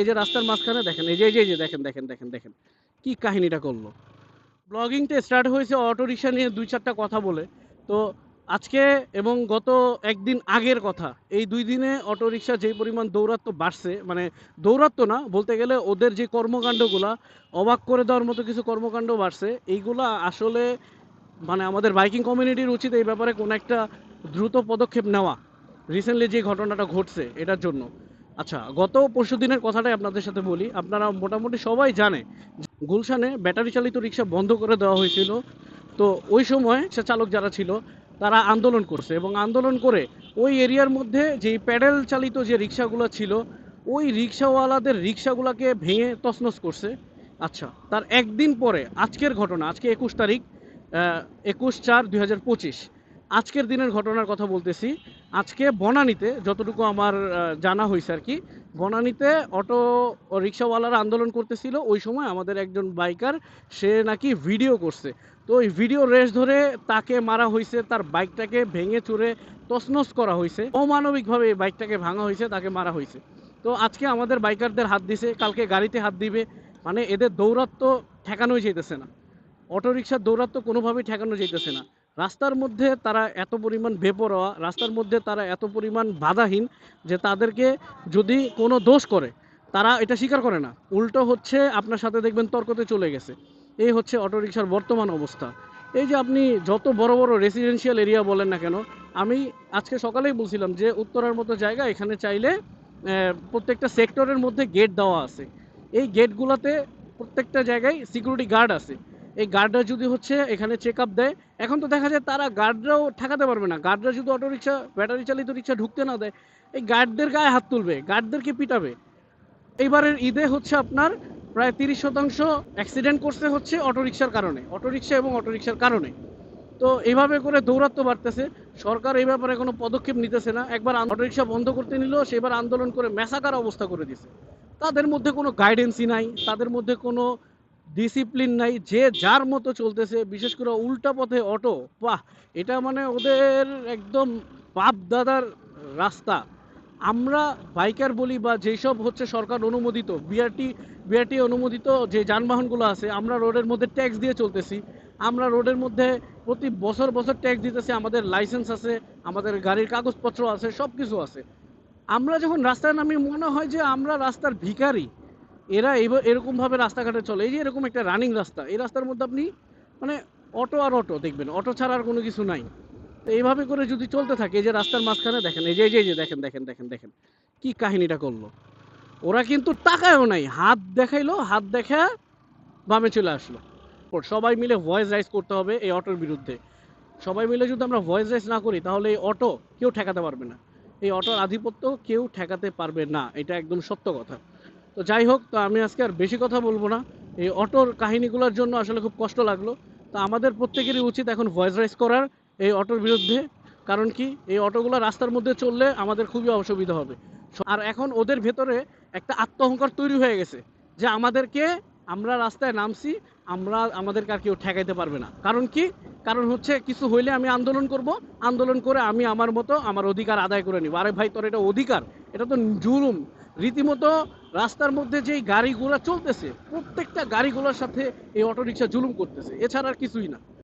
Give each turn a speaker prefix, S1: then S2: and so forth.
S1: এই যে রাস্তার মাঝখানে দেখেন, এই যে এই যে দেখেন দেখেন দেখেন দেখেন, কি কাহিনীটা করল। ব্লগিংটা স্টার্ট হয়েছে অটো রিক্সা নিয়ে দুই চারটা কথা বলে। তো আজকে এবং গত একদিন আগের কথা, এই দুই দিনে অটো রিক্সা যেই পরিমাণ দৌরাত্ম বাড়ছে মানে দৌরাত্ম না, বলতে গেলে ওদের যে কর্মকাণ্ডগুলা, অবাক করে দেওয়ার মতো কিছু কর্মকাণ্ড বাড়ছে, এইগুলা আসলে মানে আমাদের বাইকিং কমিউনিটির উচিত এই ব্যাপারে কোনো একটা দ্রুত পদক্ষেপ নেওয়া রিসেন্টলি যে ঘটনাটা ঘটছে, এটার জন্য। আচ্ছা গত পরশু দিনের কথাটাই আপনাদের সাথে বলি। আপনারা মোটামুটি সবাই জানে গুলশানে ব্যাটারি চালিত রিক্সা বন্ধ করে দেওয়া হয়েছিল। তো ওই সময় সে চালক যারা ছিল, তারা আন্দোলন করছে এবং আন্দোলন করে ওই এরিয়ার মধ্যে যেই প্যাডেল চালিত যে রিক্সাগুলো ছিল, ওই রিক্সাওয়ালাদের রিক্সাগুলোকে ভেঙে তছনছ করছে। আচ্ছা তার একদিন পরে, আজকের ঘটনা, আজকে একুশ তারিখ একুশ চার দুই আজকের দিনের ঘটনার কথা বলতেছি। আজকে বনানীতে যতটুকু আমার জানা হয়েছে আর কি, বনানীতে অটো রিক্সাওয়ালারা আন্দোলন করতেছিল। ওই সময় আমাদের একজন বাইকার, সে নাকি ভিডিও করছে। তো ওই ভিডিও রেস ধরে তাকে মারা হয়েছে তার বাইকটাকে ভেঙে চুরে তছনছ করা হয়েছে অমানবিকভাবে এই বাইকটাকে ভাঙা হয়েছে তাকে মারা হয়েছে তো আজকে আমাদের বাইকারদের হাত দিছে, কালকে গাড়িতে হাত দিবে। মানে এদের দৌরাত্ম ঠেকানোই যেতেছে না। অটো রিক্সার দৌরাত্ম কোনোভাবেই ঠেকানো যেতেছে না। রাস্তার মধ্যে তারা এত পরিমাণ বেপরোয়া, রাস্তার মধ্যে তারা এত পরিমাণ বাধাহীন যে তাদেরকে যদি কোনো দোষ করে, তারা এটা স্বীকার করে না। উল্টো হচ্ছে আপনার সাথে দেখবেন তর্কতে চলে গেছে। এই হচ্ছে অটোরিকশার বর্তমান অবস্থা। এই যে আপনি যত বড় বড় রেসিডেন্সিয়াল এরিয়া বলেন না কেন, আমি আজকে সকালেই বলছিলাম যে উত্তরার মতো জায়গা এখানে চাইলে প্রত্যেকটা সেক্টরের মধ্যে গেট দেওয়া আছে। এই গেটগুলোতে প্রত্যেকটা জায়গায় সিকিউরিটি গার্ড আছে। এই গার্ডরা যদি হচ্ছে এখানে চেক আপ দেয়, এখন তো দেখা যায় তারা গার্ডরাও ঠেকাতে পারবে না। গার্ডরা যদি অটো রিক্সা ব্যাটারি চালিত রিক্সা ঢুকতে না দেয়, এই গার্ডদের গায়ে হাত তুলবে গার্ডদেরকে পিটাবে। এইবারের ঈদে হচ্ছে আপনার প্রায় তিরিশ শতাংশ অ্যাক্সিডেন্ট করছে হচ্ছে অটোরিকশার কারণে অটোরিকশা এবং অটোরিকশার কারণে। তো এইভাবে করে দৌরাত্ম বাড়তেছে। সরকার এই ব্যাপারে কোনো পদক্ষেপ নিতেছে না। একবার অটোরিকশা বন্ধ করতে নিল, সেবার আন্দোলন করে মেসাকার অবস্থা করে দিছে। তাদের মধ্যে কোনো গাইডেন্সই নাই, তাদের মধ্যে কোনো ডিসিপ্লিন নাই, যে যার মতো চলতেছে, বিশেষ করে উল্টা পথে অটো, বাহ! এটা মানে ওদের একদম বাপ দাদার রাস্তা। আমরা বাইকার বলি বা যেসব হচ্ছে সরকার অনুমোদিত বিআরটি বিআরটি অনুমোদিত যে যানবাহনগুলো আছে, আমরা রোডের মধ্যে ট্যাক্স দিয়ে চলতেছি। আমরা রোডের মধ্যে প্রতি বছর বছর ট্যাক্স দিতেছি, আমাদের লাইসেন্স আছে, আমাদের গাড়ির কাগজপত্র আছে সব কিছু আছে। আমরা যখন রাস্তায় নামি, মনে হয় যে আমরা রাস্তার ভিখারি। এরা এব- এরকমভাবে রাস্তাঘাটে চলে। এই যে এরকম একটা রানিং রাস্তা, এই রাস্তার মধ্যে আপনি মানে অটো আর অটো দেখবেন অটো ছাড়া আর কোনো কিছু নাই। তো এইভাবে করে যদি চলতে থাকে, এই যে রাস্তার মাঝখানে দেখেন, এই যে এই যে দেখেন দেখেন দেখেন দেখেন, কি কাহিনীটা করল। ওরা কিন্তু টাকায়ও নাই, হাত দেখাইলো, হাত দেখা বামে চলে আসলো। সবাই মিলে ভয়েস রাইজ করতে হবে এই অটোর বিরুদ্ধে। সবাই মিলে যদি আমরা ভয়েস রাইজ না করি, তাহলে এই অটো কেউ ঠেকাতে পারবে না। এই অটোর আধিপত্য কেউ ঠেকাতে পারবে না, এটা একদম সত্য কথা। তো যাই হোক, তো আমি আজকে আর বেশি কথা বলব না। এই অটোর কাহিনীগুলোর জন্য আসলে খুব কষ্ট লাগল। তো আমাদের প্রত্যেকেরই উচিত এখন ভয়েস রাইজ করার এই অটোর বিরুদ্ধে। কারণ কি? এই অটোগুলো রাস্তার মধ্যে চললে আমাদের খুবই অসুবিধা হবে। আর এখন ওদের ভেতরে একটা আত্মহংকার তৈরি হয়ে গেছে যে আমাদেরকে আমরা রাস্তায় নামছি, আমরা আমাদেরকে আর কেউ ঠেকাইতে পারবে না। কারণ কি? কারণ হচ্ছে কিছু হইলে আমি আন্দোলন করব, আন্দোলন করে আমি আমার মতো আমার অধিকার আদায় করে নিব। আরে ভাই, তোর এটা অধিকার, এটা তো জুলুম। রীতিমতো রাস্তার মধ্যে যেই গাড়িগুলো চলতেছে, প্রত্যেকটা গাড়িগুলোর সাথে এই অটোরিকশা জুলুম করতেছে। এছাড়া আর কিছুই না।